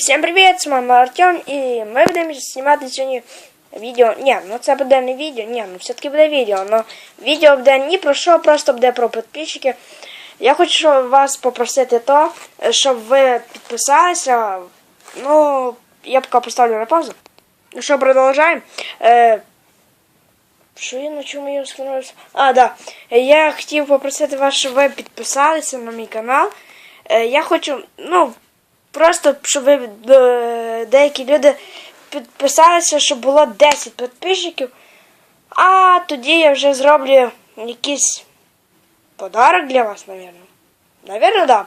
Всем привет, з вами Артем, і ми будемо знімати сьогодні відео. Ні, ну це буде не відео, ні, ну все-таки буде відео, але відео буде ні про просто буде про підписчики. Я хочу вас попросити то, щоб ви підписалися. Ну, я поки поставлю на паузу. Ну що, продовжаємо. Е, що я на чому я остановився? А, да. Я хотів попросити вас, щоб ви підписалися на мій канал. Е, я хочу, ну, просто щоб е, деякі люди підписалися, щоб було 10 підписчиків. А тоді я вже зроблю якийсь подарок для вас, напевно. Наверное, да.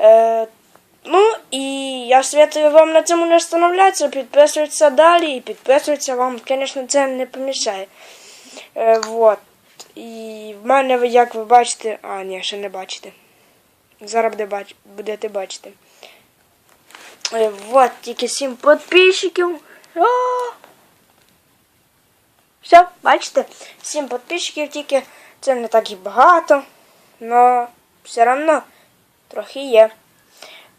Е, ну і я советую вам на цьому не останавливатися, підписуватися далі і підписуватися вам, звісно, це не помішає. Е, вот. І в мене, як ви бачите, а, ні, ще не бачите. Зараз будете бачити. Е, вот, тільки 7 підписчиків. А! Все, бачите? 7 підписчиків тільки. Це не так і багато. Но все одно трохи є.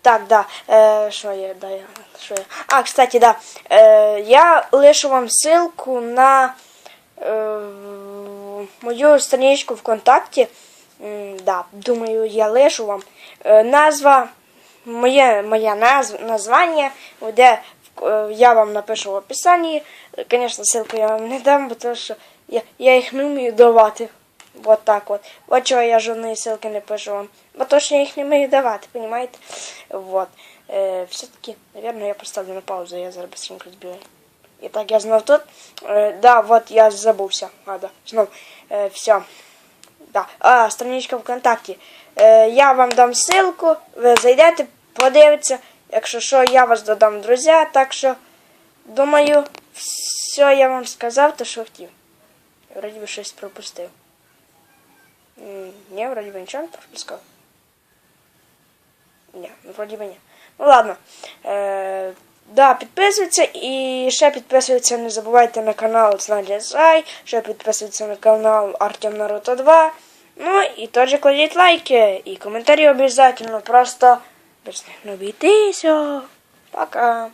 Так, да. Е, є? Да, я, що є? А, кстати, да. Е, я лишу вам ссылку на е, мою страничку ВКонтакті. М, Да, думаю, я лишу вам. Е, назва, моє, моє назв, названня буде, е, я вам напишу в описанні. Звісно, ссылку я вам не дам, бо тому що я, я їх не вмію давати. Вот так вот. Вот чого я жодної ссылки не пишу вам. Бо то, що я їх не вмію давати, понимаете? Вот. Е, все-таки, наверное, я поставлю на паузу, я зараз быстренько збігаю. І так, я знов тут. Е, да, вот я забувся. А, да, знов. Е, все. Да. А, страничка ВКонтакті. Е, я вам дам ссылку, ви зайдете, подивитеся. Якщо що, я вас додам друзі, так що, думаю, все я вам сказав, то що хотів. Вроді би щось пропустив. Ні, вроді би нічого не пропускав. Ні, ну вроді би ні. Ну ладно. Е, да, підписуйтесь і ще підписуйтесь, не забувайте на канал Знаді Зай, ще підписуйтесь на канал Артем Наруто 2. Ну і теж кладіть лайки і коментарі обов'язково, просто без них не обійтися. Пока.